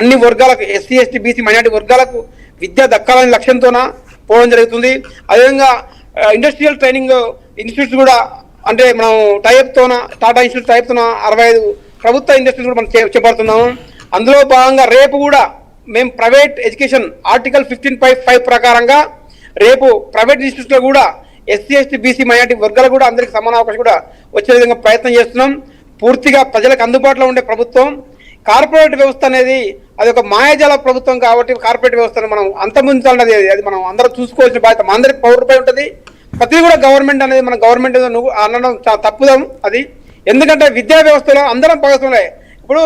అన్ని వర్గాలకు SC ST BC minority వర్గాలకు విద్య దక్కాలనే లక్ష్యంతోన పోవడం జరుగుతుంది. అదేవిధంగా ఇండస్ట్రియల్ ట్రైనింగ్ ఇన్స్టిట్యూట్స్ కూడా అంటే మనం టైప్తోన టాటా ఇన్స్టిట్యూట్ టైప్తోన అరవై ఐదు ప్రభుత్వ ఇండస్ట్రీస్ కూడా మనం చేపడుతున్నాము. అందులో భాగంగా రేపు కూడా మేము private education article fifteen five five ప్రకారంగా రేపు ప్రైవేట్ ఇన్స్టిట్యూట్లో కూడా ఎస్సీ ఎస్టీ బీసీ మైనార్టీ వర్గాలు కూడా అందరికి సమాన అవకాశం కూడా వచ్చే విధంగా ప్రయత్నం చేస్తున్నాం. పూర్తిగా ప్రజలకు అందుబాటులో ఉండే ప్రభుత్వం కార్పొరేట్ వ్యవస్థ అనేది అది ఒక మాయాజాల ప్రభుత్వం కాబట్టి కార్పొరేట్ వ్యవస్థను మనం అంతమించాలన్నది అది. మనం అందరం చూసుకోవాల్సిన బాధ్యత. మా అందరికి పౌరుపై ఉంటుంది. ప్రతిదీ కూడా గవర్నమెంట్ అనేది మన గవర్నమెంట్ నువ్వు అనడం చాలా తప్పుదాం అది. ఎందుకంటే విద్యా వ్యవస్థలో అందరం భాగస్వాములే. ఇప్పుడు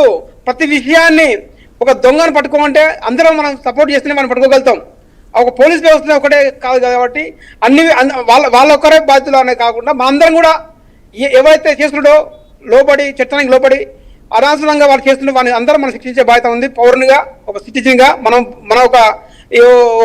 ప్రతి విషయాన్ని ఒక దొంగను పట్టుకోమంటే అందరం మనం సపోర్ట్ చేస్తేనే మనం పట్టుకోగలుగుతాం. ఒక పోలీస్ వ్యవస్థ ఒకటే కాదు కాబట్టి అన్ని వాళ్ళ వాళ్ళ ఒక్కరే బాధ్యతలు అనే కాకుండా మా అందరం కూడా ఏ- ఎవరైతే చేస్తున్నాడో లోబడి చట్టానికి లోబడి అనవసరంగా వాళ్ళు చేస్తుంటే వాళ్ళని అందరం మనం శిక్షించే బాధ్యత ఉంది. పౌరునిగా ఒక సిటిజన్గా మనం మన ఒక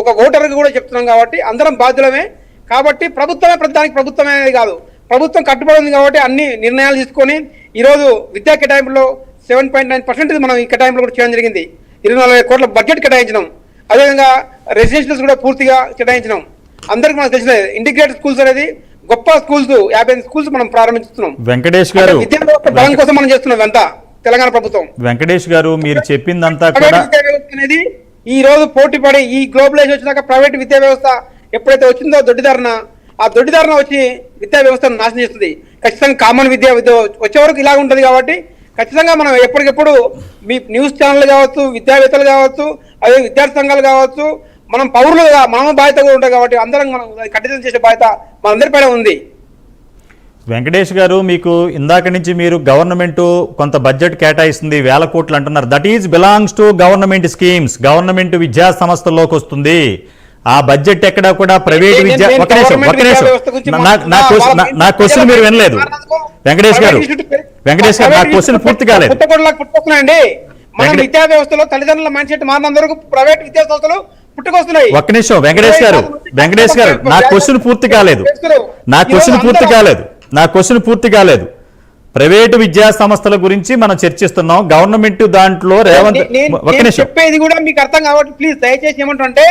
ఒక ఓటర్ కూడా చెప్తున్నాం కాబట్టి అందరం బాధ్యులమే. కాబట్టి ప్రభుత్వమే ప్రతిదానికి ప్రభుత్వమే కాదు. ప్రభుత్వం కట్టుబడి ఉంది కాబట్టి అన్ని నిర్ణయాలు తీసుకొని ఈరోజు విద్యా కేటాయింపులో సెవెన్ పాయింట్ నైన్ పర్సెంట్ మనం ఈ కేటాయింపులు కూడా చేయడం జరిగింది. ఇరవై నలభై కోట్ల బడ్జెట్ కేటాయించినాం. అదేవిధంగా రెసిడెన్షియల్స్ కూడా పూర్తిగా కేటాయించినాం. అందరికి మనకు తెలిసిన ఇంటిగ్రేటెడ్ స్కూల్స్ అనేది గొప్ప స్కూల్స్ యాభై స్కూల్స్ మనం ప్రారంభిస్తున్నాం. వెంకటేష్ గారు విద్యా బలం కోసం మనం చేస్తున్నాం ఇదంతా తెలంగాణ ప్రభుత్వం. వెంకటేష్ గారు మీరు చెప్పిందంతా కూడా అనేది ఈ రోజు పోటీ పడి ఈ గ్లోబలైజేషన్ వచ్చినాక ప్రైవేట్ విద్యా వ్యవస్థ ఎప్పుడైతే వచ్చిందో దొడ్డిదారణ ఆ దొడ్డిదారణ వచ్చి విద్యా వ్యవస్థను నాశనం చేస్తుంది. ఖచ్చితంగా కామన్ విద్య విద్య వచ్చే వరకు ఇలా ఉంటుంది కాబట్టి ఖచ్చితంగా మనం ఎప్పటికెప్పుడు మీ న్యూస్ ఛానల్ కావచ్చు విద్యావేత్తలు కావచ్చు అదే విద్యార్థి సంఘాలు కావచ్చు మనం పౌరులుగా మనం బాధ్యత కూడా ఉంటాం కాబట్టి అందరం మనం కఠినం చేసే బాధ్యత మనందరిపైన ఉంది. వెంకటేష్ గారు మీకు ఇందాక నుంచి మీరు గవర్నమెంట్ కొంత బడ్జెట్ కేటాయిస్తుంది వేల కోట్లు అంటున్నారు. That is belongs to government schemes government విద్యా సంస్థల్లోకి వస్తుంది. ఆ బడ్జెట్ ఎక్కడ కూడా ప్రైవేట్ విద్యా ఒక నిమిషం ఒక నా-. క్వశ్చన్ మీరు వినలేదు. వెంకటేష్ గారు వెంకటేష్ గారు నా క్వశ్చన్ పూర్తి కాలేదు. మన విద్యా వ్యవస్థలో తల్లిదండ్రుల మైండ్ సెట్ ప్రైవేట్ విద్యా సంస్థలు పుట్టుకొస్తున్నాయి. ఒక్క నిమిషం వెంకటేష్ గారు వెంకటేష్ గారు నా క్వశ్చన్ పూర్తి కాలేదు. నా క్వశ్చన్ పూర్తి కాలేదు. నా క్వశ్చన్ పూర్తి కాలేదు. ప్రైవేటు విద్యా సంస్థల గురించి మనం చర్చిస్తున్నాం. గవర్నమెంట్ దాంట్లో రేవంత్ చెప్పేది కూడా మీకు అర్థం కాబట్టి ప్లీజ్ దయచేసి ఏమంటుంటే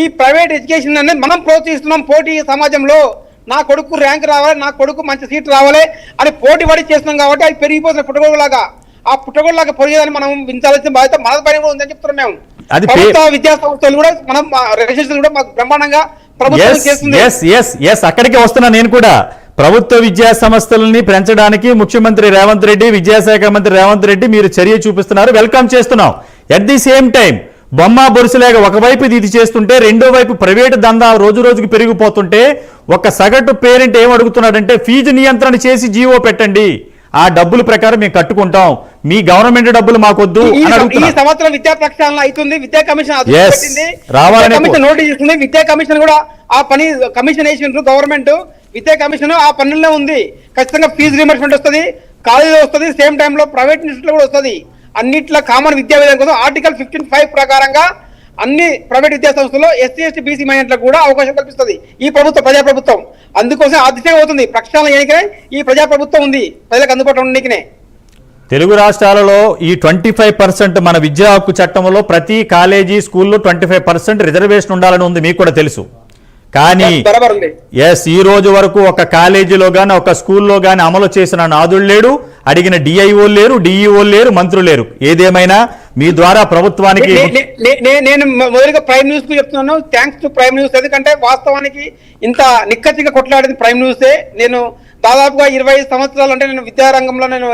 ఈ ప్రైవేట్ ఎడ్యుకేషన్ అనేది మనం ప్రోత్సహిస్తున్నాం. పోటీ సమాజంలో నా కొడుకు ర్యాంక్ రావాలి నా కొడుకు మంచి సీట్ రావాలి అని పోటీ పడి చేస్తున్నాం కాబట్టి అది పెరిగిపోతున్న పుట్టగొడుగులాగా. ఆ పుట్టగొడుగులాగా పెరిగేదని మనం వించాల్సిన బాధ్యత మన పైన కూడా ఉందని చెప్తున్నాం మేము. అది ప్రభుత్వ విద్యా సంస్థలు కూడా మనం రిజిస్ట్రేషన్ కూడా మాకు బ్రహ్మాండంగా ప్రభుత్వం చేస్తుంది. ఎస్ ఎస్ ఎస్ అక్కడికి వస్తున్నా నేను కూడా. ప్రభుత్వ విద్యా సంస్థలని పెంచడానికి ముఖ్యమంత్రి రేవంత్ రెడ్డి విద్యాశాఖ మంత్రి రేవంత్ రెడ్డి మీరు చర్య చూపిస్తున్నారు. వెల్కమ్ చేస్తున్నాం. ఎట్ ది సేమ్ టైం బొమ్మ బొరుసులేక ఒకవైపు ఇది చేస్తుంటే రెండో వైపు ప్రైవేటు దందా రోజు రోజుకి పెరిగిపోతుంటే ఒక సగటు పేరెంట్ ఏం అడుగుతున్నాడంటే ఫీజు నియంత్రణ చేసి జీవో పెట్టండి. ఆ డబ్బుల ప్రకారం మేము కట్టుకుంటాం. మీ గవర్నమెంట్ డబ్బులు మాకొద్దు ఈ సంవత్సరం విద్యా ప్రక్షాళన అవుతుంది విద్యా కమిషన్. రావాలనే నోటీస్ ఇస్తుంది. విద్యా కమిషన్ కూడా ఆ పని కమిషన్ వేసిండ్రు గవర్నమెంట్ విద్యా కమిషన్ ఆ పనుల్లో ఉంది. ఖచ్చితంగా ఫీజు రిమర్స్మెంట్ వస్తుంది కాలేజీలో వస్తుంది సేమ్ టైంలో ప్రైవేట్ ఇన్స్టిట్యూట్లో కూడా వస్తుంది. అన్నిట్ల కామన్ విద్యా విధానం కోసం ఆర్టికల్ ఫిఫ్టీన్ ఫైవ్ ప్రకారంగా అన్ని ప్రైవేట్ విద్యా సంస్థల్లో ఎస్సీ ఎస్టీ బీసీ మైనట్లకు కూడా అవకాశం కల్పిస్తుంది. ఈ ప్రభుత్వం ప్రజా ప్రభుత్వం అందుకోసం ఆ దిశగా అవుతుంది ప్రక్షాళన ఎన్నికనే ఈ ప్రజా ప్రభుత్వం ఉంది. ప్రజలకు అందుబాటులో ఉండనికనే తెలుగు రాష్ట్రాలలో ఈ ట్వంటీ ఫైవ్ పర్సెంట్ మన విద్యా హక్కు చట్టంలో ప్రతి కాలేజీ స్కూల్లో ట్వంటీ ఫైవ్ పర్సెంట్ రిజర్వేషన్ ఉండాలని ఉంది. మీకు కూడా తెలుసు. కానీ ఎస్ ఈ రోజు వరకు ఒక కాలేజీలో గాని ఒక స్కూల్లో గాని అమలు చేసిన నాదుడు లేడు అడిగిన డిఐఓ లేరు డిఈఓ లేరు మంత్రులు లేరు. ఏదేమైనా మీ ద్వారా ప్రభుత్వానికి నేను మొదలుగా ప్రైమ్ న్యూస్కు చెప్తున్నాను. థ్యాంక్స్ టు ప్రైమ్ న్యూస్ ఎందుకంటే వాస్తవానికి ఇంత నిక్కచ్చిగా కొట్లాడింది ప్రైమ్ న్యూసే నేను దాదాపుగా ఇరవై సంవత్సరాలు అంటే నేను విద్యారంగంలో నేను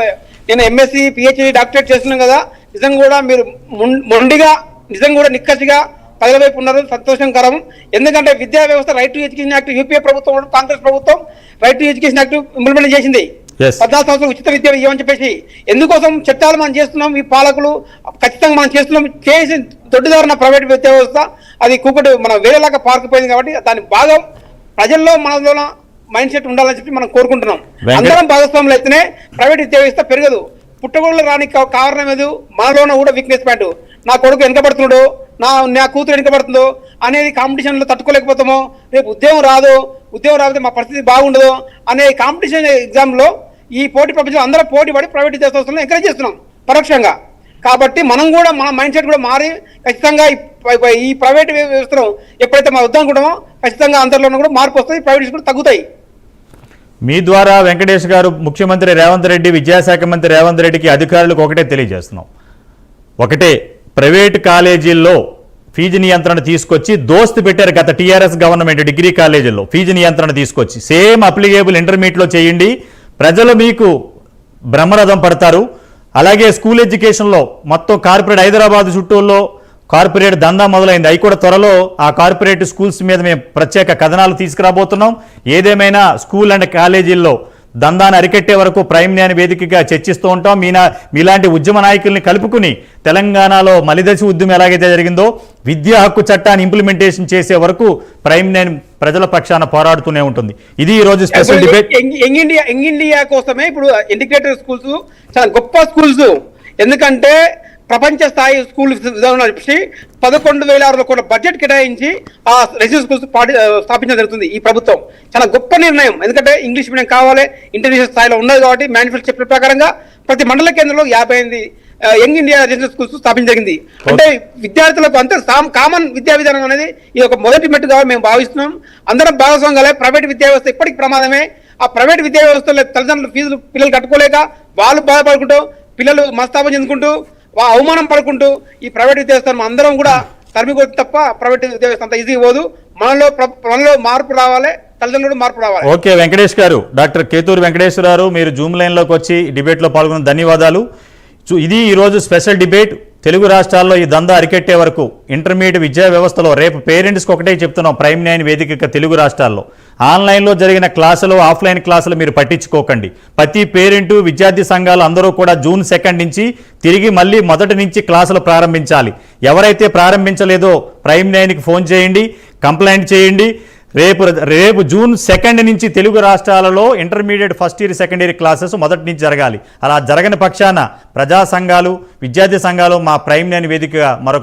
నేను ఎంఎస్సి పిహెచ్డి డాక్టరేట్ చేస్తున్నాను కదా. నిజంగా కూడా మీరు మొండిగా నిజంగా కూడా నిక్కచ్చిగా ప్రజల వైపు ఉన్నారు సంతోషకరం ఎందుకంటే విద్యా వ్యవస్థ right to education act UPA ప్రభుత్వం కాంగ్రెస్ ప్రభుత్వం right to education act implement చేసింది. పద్నాలుగు సంవత్సరం ఉచిత విద్య ఇవ్వమని చెప్పేసి. ఎందుకోసం చట్టాలు మనం చేస్తున్నాం ఈ పాలకులు ఖచ్చితంగా మనం చేస్తున్నాం చేసి దొడ్డిదారిన ప్రైవేట్ విద్యా వ్యవస్థ అది కూకటి మన వేరేలాగా పారుకుపోయింది కాబట్టి దాని భాగం ప్రజల్లో మనలో మైండ్ సెట్ ఉండాలని చెప్పి మనం కోరుకుంటున్నాం. అందరం భాగస్వాములు అయితేనే ప్రైవేట్ విద్యా వ్యవస్థ పెరగదు. పుట్టగోళ్ళు రానికి కా- కారణం ఏదో? మనలోన కూడా వీక్నెస్ పాయింట్ నా కొడుకు వెనకబడుతున్నాడు నా నా కూతురు వెనుకబడుతుందో అనేది కాంపిటీషన్లో తట్టుకోలేకపోతామో రేపు ఉద్యోగం రాదు ఉద్యోగం రాకపోతే మా పరిస్థితి బాగుండదు అనే కాంపిటీషన్ ఎగ్జామ్లో ఈ పోటీ ప్రపంచంలో అందరూ పోటీ పడి ప్రైవేట్ విద్యా ఎంకరేజ్ చేస్తున్నాం పరోక్షంగా. కాబట్టి మనం కూడా మన మైండ్ సెట్ కూడా మారి ఖచ్చితంగా ఈ ఈ ప్రైవేట్ వ్యవస్థను ఎప్పుడైతే మనం వద్దనుకుంటామో ఖచ్చితంగా అందరిలోనూ కూడా మార్పు వస్తుంది ప్రైవేట్ కూడా తగ్గుతాయి. మీ ద్వారా వెంకటేష్ గారు ముఖ్యమంత్రి రేవంత్ రెడ్డి విద్యాశాఖ మంత్రి రేవంత్ రెడ్డికి అధికారులకు ఒకటే తెలియజేస్తున్నాం. ఒకటే ప్రైవేట్ కాలేజీల్లో ఫీజు నియంత్రణ తీసుకొచ్చి దోస్తు పెట్టారు గత టీఆర్ఎస్ గవర్నమెంట్ డిగ్రీ కాలేజీల్లో ఫీజు నియంత్రణ తీసుకొచ్చి. సేమ్ అప్లికేబుల్ ఇంటర్మీడియట్లో చేయండి. ప్రజలు మీకు బ్రహ్మరథం పడతారు. అలాగే స్కూల్ ఎడ్యుకేషన్లో మొత్తం కార్పొరేట్ హైదరాబాద్ చుట్టూల్లో కార్పొరేట్ దందా మొదలైంది. అవి కూడా త్వరలో ఆ కార్పొరేట్ స్కూల్స్ మీద మేము ప్రత్యేక కథనాలు తీసుకురాబోతున్నాం. ఏదేమైనా స్కూల్ అండ్ కాలేజీల్లో దందాన్ని అరికట్టే వరకు ప్రైమ్ న్యాయ వేదికగా చర్చిస్తూ ఉంటాం. మీనా మీలాంటి ఉద్యమ నాయకుల్ని కలుపుకుని తెలంగాణలో మలిదశ ఉద్యమం ఎలాగైతే జరిగిందో విద్యా హక్కు చట్టాన్ని ఇంప్లిమెంటేషన్ చేసే వరకు ప్రైమ్ న్యాయం ప్రజల పక్షాన పోరాడుతూనే ఉంటుంది. ఇది ఈ రోజు special debate young India young India కోసమే ఇప్పుడు ఇంటిగ్రేటెడ్ స్కూల్స్ చాలా గొప్ప స్కూల్స్ ఎందుకంటే ప్రపంచ స్థాయి స్కూల్ విధానం చెప్పి పదకొండు వేల ఆరు కూడా కోట్ల బడ్జెట్ కేటాయించి ఆ రెసిడెన్షియల్ స్కూల్స్ పాటి స్థాపించడం జరుగుతుంది ఈ ప్రభుత్వం. చాలా గొప్ప నిర్ణయం. ఎందుకంటే ఇంగ్లీష్ మీడియం కావాలి ఇంటర్నేషనల్ స్థాయిలో ఉన్నది కాబట్టి మేనిఫెస్టో చెప్పిన ప్రకారంగా ప్రతి మండల కేంద్రంలో యాభై ఎనిమిది యంగ్ ఇండియా రెసిడెన్షియల్ స్కూల్స్ స్థాపించడం జరిగింది. అంటే విద్యార్థులకు అంత కామన్ విద్యా విధానం అనేది ఇది ఒక మొదటి మెట్టుగా మేము భావిస్తున్నాం. అందరం భాగస్వామ్యం ప్రైవేట్ విద్యా వ్యవస్థ ఇప్పటికి ప్రమాదమే. ఆ ప్రైవేట్ విద్యా వ్యవస్థలో తల్లిదండ్రులు ఫీజులు పిల్లలు కట్టుకోలేక వాళ్ళు బాధపడుకుంటూ పిల్లలు మస్తాపం చెందుకుంటూ వా- అవమానం పడుకుంటూ ఈ ప్రైవేట్ విద్యా అందరం కూడా తరిమికొట్టి తప్ప ప్రైవేట్ విద్యా అంత ఈజీ పోదు. మనలో మనలో మార్పు రావాలి తల్లిదండ్రులు మార్పు రావాలి. ఓకే వెంకటేష్ గారు. డాక్టర్ కేతూరు వెంకటేశ్వరరావు మీరు జూమ్ లైన్లోకి వచ్చి డిబేట్లో పాల్గొన్న ధన్యవాదాలు. ఇది ఈరోజు స్పెషల్ డిబేట్. తెలుగు రాష్ట్రాల్లో ఈ దందా అరికెట్టే వరకు ఇంటర్మీడియట్ విద్యా వ్యవస్థలో రేపు పేరెంట్స్కి ఒకటే చెప్తున్నాం ప్రైమ్ నైన్ వేదిక తెలుగు రాష్ట్రాల్లో. ఆన్లైన్లో జరిగిన క్లాసులు ఆఫ్లైన్ క్లాసులు మీరు పట్టించుకోకండి. ప్రతి పేరెంటు విద్యార్థి సంఘాలు అందరూ కూడా జూన్ సెకండ్ నుంచి తిరిగి మళ్ళీ మొదటి నుంచి క్లాసులు ప్రారంభించాలి. ఎవరైతే ప్రారంభించలేదో ప్రైమ్ నైన్కి ఫోన్ చేయండి కంప్లైంట్ చేయండి. రేపు రేపు జూన్ సెకండ్ నుంచి తెలుగు రాష్ట్రాలలో intermediate first year second year classes మొదటి నుంచి జరగాలి. అలా జరగని పక్షాన ప్రజా సంఘాలు విద్యార్థి సంఘాలు మా ప్రైమ్ నేను వేదికగా మరొక